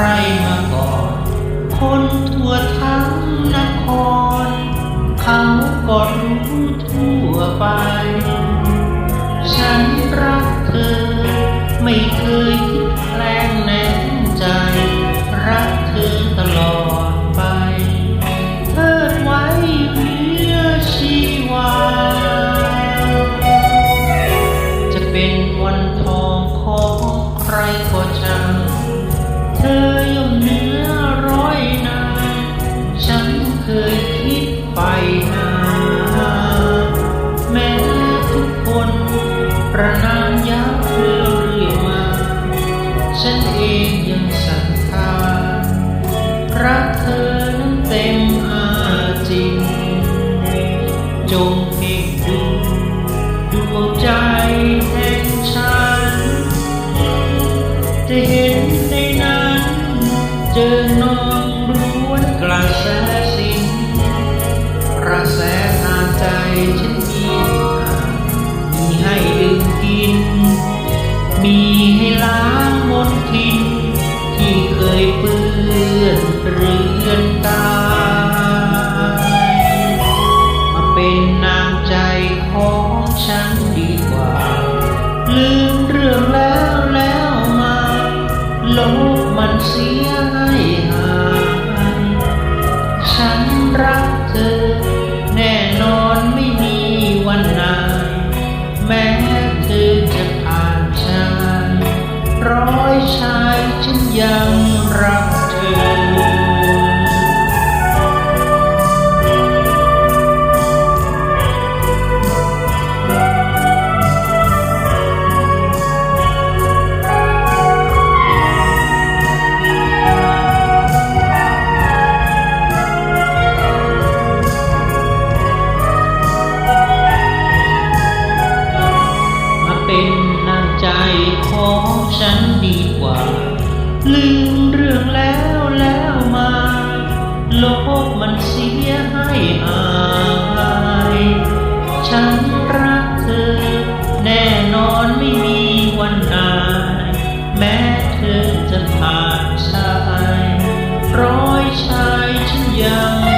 ใครมาก่อน คนทั่วทั้งนคร เขาก็รู้ทั่วไป ฉันรักเธอ ไม่เคยคิดแคงแน่ใจ รักเธอตลอด จงเพ่งดูดวงใจแห่งฉัน จะเห็นในนั้นเจอนองล้วนกระแสสินกระแสทางใจฉันมีมีให้ดื่มกิน มีให้ล้างมนทินที่เคยเปื้อนเรือนกา ฉันดีกว่า ลืมเรื่องแล้วแล้วมาลบมันเสียให้หา ลืมเรื่องแล้วแล้วมาลบมันเสียให้อายฉันรักเธอ แน่นอนไม่มีวันนายแม้เธอจะผ่านชายร้อยชายฉันยัง